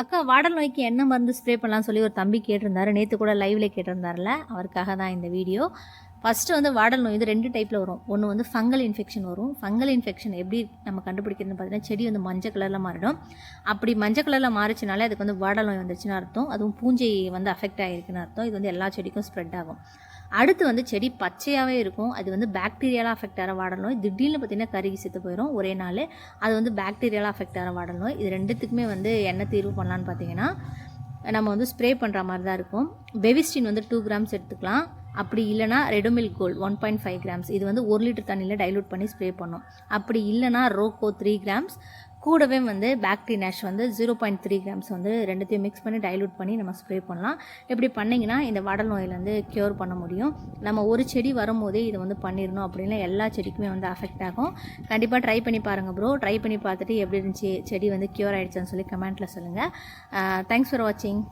அக்கா வாடல் நோய்க்கு என்ன மருந்து ஸ்ப்ரே பண்ணலாம்னு சொல்லி ஒரு தம்பி கேட்டிருந்தாரு. நேற்று கூட லைவ்ல கேட்டிருந்தார்ல அவருக்காக தான் இந்த வீடியோ ஃபஸ்ட்டு வந்து வாடல் நோய் வந்து ரெண்டு டைப்பில் வரும். ஒன்று வந்து ஃபங்கல் இன்ஃபெக்ஷன் வரும். ஃபங்கல் இன்ஃபெக்ஷன் எப்படி நம்ம கண்டுபிடிக்கிறதுன்னு பார்த்தீங்கன்னா செடி வந்து மஞ்சள் கலரில் மாறிடும். அப்படி மஞ்சள் கலரில் மாறிச்சினாலே அதுக்கு வந்து வாடல் நோய் வந்துச்சுன்னு அர்த்தம். அதுவும் பூஞ்சை வந்து அஃபெக்ட் ஆகிருக்குன்னு அர்த்தம். இது வந்து எல்லா செடிக்கும் ஸ்ப்ரெட் ஆகும். அடுத்து வந்து செடி பச்சையாகவே இருக்கும். அது வந்து பாக்டீரியாலாக அஃபெக்ட் ஆகிற வாடல் நோய். திடீர்னு பார்த்திங்கன்னா கருகி செத்து போயிடும் ஒரே நாள். அது வந்து பாக்டீரியாலாக அஃபெக்ட் ஆகிற வாடல் நோய். இது ரெண்டுத்துக்குமே வந்து என்ன தீர்வு பண்ணலான்னு பார்த்தீங்கன்னா நம்ம வந்து ஸ்ப்ரே பண்ணுற மாதிரி தான் இருக்கும். பெவிஸ்டின் வந்து டூ கிராம்ஸ் எடுத்துக்கலாம். அப்படி இல்லைனா Ridomil Gold one point five grams இது வந்து ஒரு லிட்டர் தண்ணியில் டைலூட் பண்ணி ஸ்ப்ரே பண்ணும். அப்படி இல்லைனா ரோக்கோ த்ரீ கிராம்ஸ் கூடவே வந்து பாக்டீரி நேஷ் வந்து ஜீரோ பாயிண்ட் த்ரீ கிராம்ஸ் வந்து ரெண்டுத்தையும் மிக்ஸ் பண்ணி டைலூட் பண்ணி நம்ம ஸ்ப்ரே பண்ணலாம். இப்படி பண்ணிங்கன்னா இந்த வடல் நோயிலேருந்து க்யூர் பண்ண முடியும். நம்ம ஒரு செடி வரும்போதே இதை வந்து பண்ணிடணும் அப்படின்னா எல்லா செடிக்குமே வந்து அஃபெக்ட் ஆகும். கண்டிப்பாக ட்ரை பண்ணி பாருங்கள் ப்ரோ ட்ரை பண்ணி பார்த்துட்டு எப்படி இருந்துச்சு செடி வந்து க்யூர் ஆகிடுச்சான்னு சொல்லி கமெண்ட்டில் சொல்லுங்கள் தேங்க்ஸ் ஃபார் வாட்சிங்